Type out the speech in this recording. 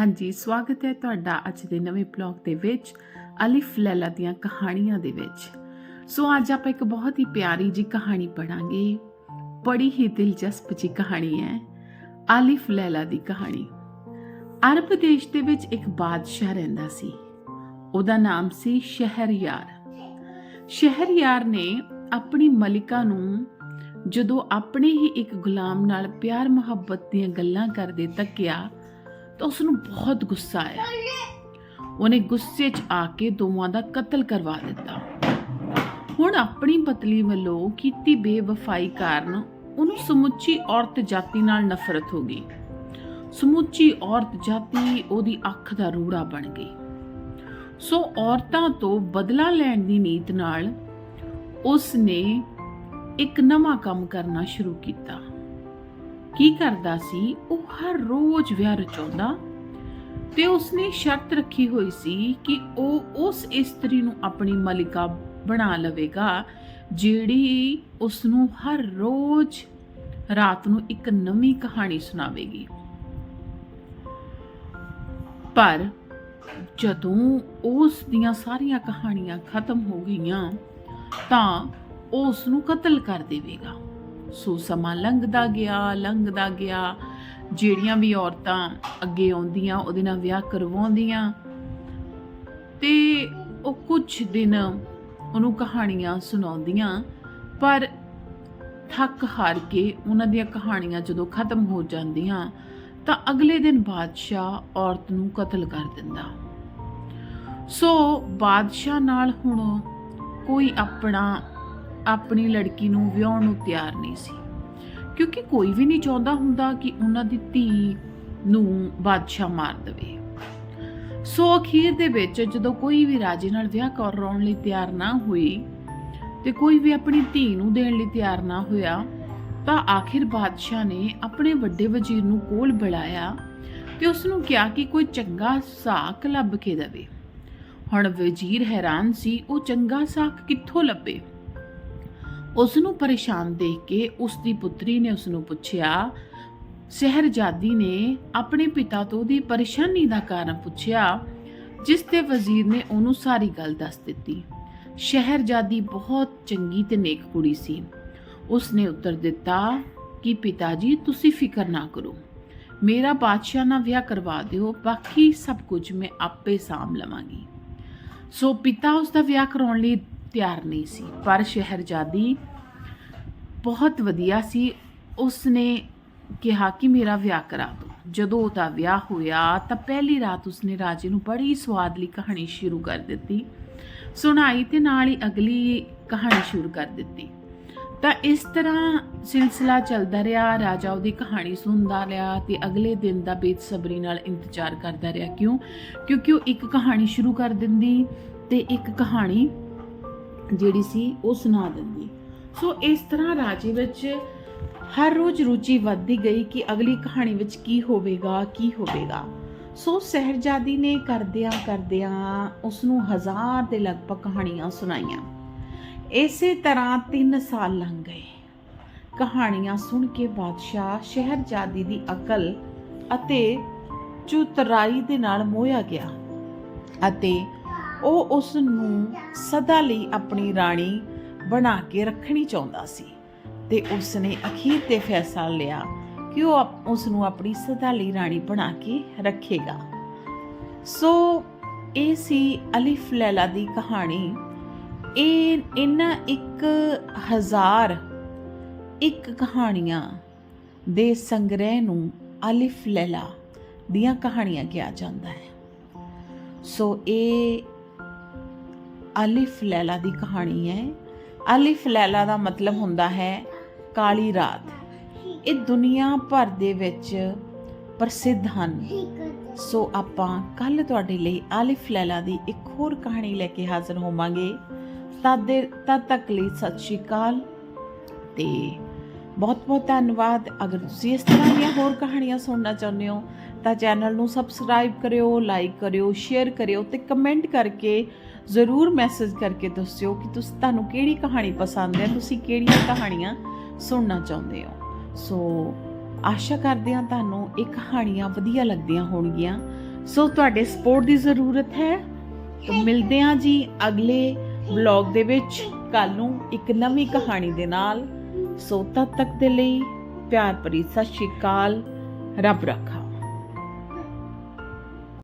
ਹਾਂਜੀ, ਸਵਾਗਤ ਹੈ ਤੁਹਾਡਾ ਅੱਜ ਦੇ ਨਵੇਂ ਬਲੌਗ ਦੇ ਵਿੱਚ, ਅਲਿਫ ਲੈਲਾ ਦੀਆਂ ਕਹਾਣੀਆਂ ਦੇ ਵਿੱਚ। ਸੋ ਅੱਜ ਆਪਾਂ ਇੱਕ ਬਹੁਤ ਹੀ ਪਿਆਰੀ ਜੀ ਕਹਾਣੀ ਪੜਾਂਗੇ ਬੜੀ ਹੀ ਦਿਲਚਸਪ ਜੀ ਕਹਾਣੀ ਹੈ, ਅਲਿਫ ਲੈਲਾ ਦੀ ਕਹਾਣੀ। ਅਰਬ ਦੇਸ਼ ਦੇ ਵਿੱਚ ਇੱਕ ਬਾਦਸ਼ਾਹ ਰਹਿੰਦਾ ਸੀ। ਉਹਦਾ ਨਾਮ ਸੀ ਸ਼ਹਿਰਯਾਰ। ਸ਼ਹਿਰਯਾਰ ਨੇ ਆਪਣੀ ਮਲਿਕਾ ਨੂੰ ਜਦੋਂ ਆਪਣੇ ਹੀ ਇੱਕ ਗੁਲਾਮ ਨਾਲ ਪਿਆਰ ਮੁਹੱਬਤ ਦੀਆਂ ਗੱਲਾਂ ਕਰਦੇ ਤੱਕਿਆ ਤਾਂ ਉਸ ਨੂੰ ਬਹੁਤ ਗੁੱਸਾ ਆਇਆ। ਉਹਨੇ ਗੁੱਸੇ 'ਚ ਆ ਕੇ ਦੋਵਾਂ ਦਾ ਕਤਲ ਕਰਵਾ ਦਿੱਤਾ। ਹੁਣ ਆਪਣੀ ਪਤਲੀ ਵੱਲੋਂ ਕੀਤੀ ਬੇਵਫਾਈ ਕਾਰਨ ਉਹਨੂੰ ਸਮੁੱਚੀ ਔਰਤ ਜਾਤੀ ਨਾਲ ਨਫ਼ਰਤ ਹੋ ਗਈ। ਸਮੁੱਚੀ ਔਰਤ ਜਾਤੀ ਉਹਦੀ ਅੱਖ ਦਾ ਰੂੜਾ ਬਣ ਗਈ। ਸੋ ਔਰਤਾਂ ਤੋਂ ਬਦਲਾ ਲੈਣ ਦੀ ਨੀਤ ਨਾਲ ਉਸ ਨੇ ਇੱਕ ਨਵਾਂ ਕੰਮ ਕਰਨਾ ਸ਼ੁਰੂ ਕੀਤਾ। ਕੀ ਕਰਦਾ ਸੀ? ਉਹ ਹਰ ਰੋਜ਼ ਵਿਆਹ ਰਚਾਉਂਦਾ ਤੇ ਉਸਨੇ ਸ਼ਰਤ ਰੱਖੀ ਹੋਈ ਸੀ ਕਿ ਉਹ ਉਸ ਇਸਤਰੀ ਨੂੰ ਆਪਣੀ ਮਲਿਕਾ ਬਣਾ ਲਵੇਗਾ, ਜਿਹੜੀ ਉਸ ਨੂੰ ਹਰ ਰੋਜ਼ ਰਾਤ ਨੂੰ ਇੱਕ ਨਵੀਂ ਕਹਾਣੀ ਸੁਣਾਵੇਗੀ। ਪਰ ਜਦੋਂ ਉਸ ਦੀਆਂ ਸਾਰੀਆਂ ਕਹਾਣੀਆਂ ਖਤਮ ਹੋ ਗਈਆਂ, ਤਾਂ ਉਹ ਉਸ ਨੂੰ ਕਤਲ ਕਰ ਦੇਵੇਗਾ। ਸੋ ਸਮਾਂ ਲੰਘਦਾ ਗਿਆ ਲੰਘਦਾ ਗਿਆ। ਜਿਹੜੀਆਂ ਵੀ ਔਰਤਾਂ ਅੱਗੇ ਆਉਂਦੀਆਂ, ਉਹਦੇ ਨਾਲ ਵਿਆਹ ਕਰਵਾਉਂਦੀਆਂ। ਤੇ ਉਹ ਕੁਝ ਦਿਨ ਉਹਨੂੰ ਕਹਾਣੀਆਂ ਸੁਣਾਉਂਦੀਆਂ, ਪਰ ਥੱਕ ਹਾਰ ਕੇ ਉਹਨਾਂ ਦੀਆਂ ਕਹਾਣੀਆਂ ਜਦੋਂ ਖਤਮ ਹੋ ਜਾਂਦੀਆਂ, ਤਾਂ ਅਗਲੇ ਦਿਨ ਬਾਦਸ਼ਾਹ ਔਰਤ ਨੂੰ ਕਤਲ ਕਰ ਦਿੰਦਾ। ਸੋ ਬਾਦਸ਼ਾਹ ਨਾਲ ਹੁਣ ਕੋਈ ਆਪਣਾ ਆਪਣੀ ਲੜਕੀ ਨੂੰ ਵਿਆਹਣ ਨੂੰ ਤਿਆਰ ਨਹੀਂ ਸੀ। ਕਿਉਂਕਿ ਕੋਈ ਵੀ ਨਹੀਂ ਚਾਹੁੰਦਾ ਹੁੰਦਾ ਕਿ ਉਹਨਾਂ ਦੀ ਧੀ ਨੂੰ ਬਾਦਸ਼ਾਹ ਮਾਰ ਦੇਵੇ। ਸੋ ਅਖੀਰ ਦੇ ਵਿੱਚ ਜਦੋਂ ਕੋਈ ਵੀ ਰਾਜੇ ਨਾਲ ਵਿਆਹ ਕਰਾਉਣ ਲਈ ਤਿਆਰ ਨਾ ਹੋਈ ਤੇ ਕੋਈ ਵੀ ਆਪਣੀ ਧੀ ਨੂੰ ਦੇਣ ਲਈ ਤਿਆਰ ਨਾ ਹੋਇਆ, ਤਾਂ ਆਖਿਰ ਬਾਦਸ਼ਾਹ ਨੇ ਆਪਣੇ ਵੱਡੇ ਵਜ਼ੀਰ ਨੂੰ ਕੋਲ ਬੁਲਾਇਆ ਤੇ ਉਸ ਨੂੰ ਕਿਹਾ ਕਿ ਕੋਈ ਚੰਗਾ ਸਾਕ ਲੱਭ ਕੇ ਦੇਵੇ। ਹੁਣ ਵਜ਼ੀਰ ਹੈਰਾਨ ਸੀ, ਉਹ ਚੰਗਾ ਸਾਕ ਕਿੱਥੋਂ ਲੱਭੇ? ਉਸ ਨੂੰ ਪਰੇਸ਼ਾਨ ਦੇਖ ਕੇ ਉਸ ਦੀ ਪੁੱਤਰੀ ਨੇ ਉਸ ਨੂੰ ਪੁੱਛਿਆ, ਸ਼ਹਿਰਜ਼ਾਦੀ ਨੇ ਆਪਣੇ ਪਿਤਾ ਤੋਂ ਉਹਦੀ ਪਰੇਸ਼ਾਨੀ ਦਾ ਕਾਰਨ ਪੁੱਛਿਆ, ਜਿਸ ਤੇ ਵਜ਼ੀਰ ਨੇ ਉਹਨੂੰ ਸਾਰੀ ਗੱਲ ਦੱਸ ਦਿੱਤੀ। ਸ਼ਹਿਰਜ਼ਾਦੀ ਬਹੁਤ ਚੰਗੀ ਤੇ ਨੇਕ ਕੁੜੀ ਸੀ। ਉਸ ਨੇ ਉੱਤਰ ਦਿੱਤਾ ਕਿ ਪਿਤਾ ਜੀ ਤੁਸੀਂ ਫਿਕਰ ਨਾ ਕਰੋ। ਮੇਰਾ ਬਾਦਸ਼ਾਹ ਨਾਲ ਵਿਆਹ ਕਰਵਾ ਦਿਓ, ਬਾਕੀ ਸਭ ਕੁਝ ਮੈਂ ਆਪੇ ਸਾਂਭ ਲਵਾਂਗੀ। ਸੋ ਪਿਤਾ ਉਸ ਦਾ ਵਿਆਹ ਕਰਾਉਣ ਲਈ ਤਿਆਰ ਨਹੀਂ ਸੀ। ਪਰ ਸ਼ਹਿਰਜ਼ਾਦੀ ਬਹੁਤ ਵਧੀਆ ਸੀ। ਉਸ ਨੇ ਕਿਹਾ ਕਿ ਮੇਰਾ ਵਿਆਹ ਕਰਾ ਦਿਓ ਜਦੋਂ ਉਹਦਾ ਵਿਆਹ ਹੋਇਆ ਤਾਂ ਪਹਿਲੀ ਰਾਤ ਉਸਨੇ ਰਾਜੇ ਨੂੰ ਬੜੀ ਸਵਾਦਲੀ ਕਹਾਣੀ ਸ਼ੁਰੂ ਕਰ ਦਿੱਤੀ। ਸੁਣਾਈ ਤੇ ਨਾਲ ਹੀ ਅਗਲੀ ਕਹਾਣੀ ਸ਼ੁਰੂ ਕਰ ਦਿੱਤੀ। ਤਾਂ ਇਸ ਤਰ੍ਹਾਂ ਸਿਲਸਿਲਾ ਚੱਲਦਾ ਰਿਹਾ। ਰਾਜਾ ਉਹਦੀ ਕਹਾਣੀ ਸੁਣਦਾ ਰਿਹਾ ਤੇ ਅਗਲੇ ਦਿਨ ਦਾ ਬੇਸਬਰੀ ਨਾਲ ਇੰਤਜ਼ਾਰ ਕਰਦਾ ਰਿਹਾ। ਕਿਉਂ? ਕਿਉਂਕਿ ਉਹ ਇੱਕ ਕਹਾਣੀ ਸ਼ੁਰੂ ਕਰ ਦਿੰਦੀ ਤੇ ਇੱਕ ਕਹਾਣੀ ਜਿਹੜੀ ਸੀ, ਉਹ ਸੁਣਾ ਦਿੰਦੀ। ਸੋ ਇਸ ਤਰ੍ਹਾਂ ਰਾਜੇ ਵਿੱਚ ਹਰ ਰੋਜ਼ ਰੁਚੀ ਵੱਧਦੀ ਗਈ ਕਿ ਅਗਲੀ ਕਹਾਣੀ ਵਿੱਚ ਕੀ ਹੋਵੇਗਾ ਕੀ ਹੋਵੇਗਾ। ਸੋ ਸਹਿਰਜ਼ਾਦੀ ਨੇ ਕਰਦਿਆਂ ਕਰਦਿਆਂ ਉਸ ਨੂੰ ਹਜ਼ਾਰ ਦੇ ਲਗਭਗ ਕਹਾਣੀਆਂ ਸੁਣਾਈਆਂ। ਇਸੇ ਤਰ੍ਹਾਂ 3 ਸਾਲ ਲੰਘ ਗਏ। ਕਹਾਣੀਆਂ ਸੁਣ ਕੇ ਬਾਦਸ਼ਾਹ ਸ਼ਹਿਰਜ਼ਾਦੀ ਦੀ ਅਕਲ ਅਤੇ ਚੁਤਰਾਈ ਦੇ ਨਾਲ ਮੋਹਿਆ ਗਿਆ ਅਤੇ ਉਹ ਉਸ ਨੂੰ ਸਦਾ ਲਈ ਆਪਣੀ ਰਾਣੀ ਬਣਾ ਕੇ ਰੱਖਣੀ ਚਾਹੁੰਦਾ ਸੀ ਤੇ ਉਸ ਨੇ ਅਖੀਰ ਤੇ ਫੈਸਲਾ ਲਿਆ ਕਿ ਉਹ ਆਪ- ਉਸ ਨੂੰ ਆਪਣੀ ਸਦਾ ਲਈ ਰਾਣੀ ਬਣਾ ਕੇ ਰੱਖੇਗਾ। ਸੋ, ਇਹ ਸੀ ਅਲਿਫ ਲੈਲਾ ਦੀ ਕਹਾਣੀ। ਇਹ, ਇਹਨਾਂ ਇੱਕ ਹਜ਼ਾਰ ਇੱਕ ਕਹਾਣੀਆਂ ਦੇ ਸੰਗ੍ਰਹਿ ਨੂੰ ਅਲਿਫ ਲੈਲਾ ਦੀਆਂ ਕਹਾਣੀਆਂ ਕਿਹਾ ਜਾਂਦਾ ਹੈ। ਸੋ, ਇਹ ਅਲਿਫ ਲੈਲਾ ਦੀ ਕਹਾਣੀ ਹੈ। ਅਲਿਫ ਲੈਲਾ ਦਾ ਮਤਲਬ ਹੁੰਦਾ ਹੈ ਕਾਲੀ ਰਾਤ। ਇਹ ਦੁਨੀਆ ਭਰ ਦੇ ਵਿੱਚ ਪ੍ਰਸਿੱਧ ਹਨ। ਸੋ ਆਪਾਂ ਕੱਲ ਤੁਹਾਡੇ ਲਈ ਅਲਿਫ ਲੈਲਾ ਦੀ ਇੱਕ ਹੋਰ ਕਹਾਣੀ ਲੈ ਕੇ ਹਾਜ਼ਰ ਹੋਵਾਂਗੇ। ਤਦ ਦੇ, ਤਦ ਤੱਕ ਲਈ ਸਤਿ ਸ਼੍ਰੀ ਅਕਾਲ ਤੇ ਬਹੁਤ ਬਹੁਤ ਧੰਨਵਾਦ। ਅਗਰ ਤੁਸੀਂ ਇਸ ਤਰ੍ਹਾਂ ਦੀਆਂ ਹੋਰ ਕਹਾਣੀਆਂ ਸੁਣਨਾ ਚਾਹੁੰਦੇ ਹੋ ਤਾਂ ਚੈਨਲ ਨੂੰ ਸਬਸਕ੍ਰਾਈਬ ਕਰਿਓ ਲਾਈਕ ਕਰਿਓ ਸ਼ੇਅਰ ਕਰਿਓ ਤੇ ਕਮੈਂਟ ਕਰਕੇ ਜ਼ਰੂਰ ਮੈਸੇਜ ਕਰਕੇ ਦੱਸਿਓ ਕਿ ਤੁਸੀਂ ਤੁਹਾਨੂੰ ਕਿਹੜੀ ਕਹਾਣੀ ਪਸੰਦ ਹੈ ਤੁਸੀਂ ਕਿਹੜੀਆਂ ਕਹਾਣੀਆਂ ਸੁਣਨਾ ਚਾਹੁੰਦੇ ਹੋ। ਸੋ ਆਸ਼ਾ ਕਰਦੇ ਹਾਂ ਤੁਹਾਨੂੰ ਇਹ ਕਹਾਣੀਆਂ ਵਧੀਆ ਲੱਗਦੀਆਂ ਹੋਣਗੀਆਂ। ਸੋ ਤੁਹਾਡੇ ਸਪੋਰਟ ਦੀ ਜ਼ਰੂਰਤ ਹੈ। ਤਾਂ ਮਿਲਦੇ ਹਾਂ ਜੀ ਅਗਲੇ ਵਲੌਗ ਦੇ ਵਿੱਚ। ਕੱਲ ਨੂੰ ਇੱਕ ਨਵੀਂ ਕਹਾਣੀ ਦੇ ਨਾਲ। ਸੋ ਤਦ ਤੱਕ ਦੇ ਲਈ ਪਿਆਰ ਭਰੀ ਸਤਿ ਸ਼੍ਰੀ ਅਕਾਲ। ਰੱਬ ਰੱਖਾ।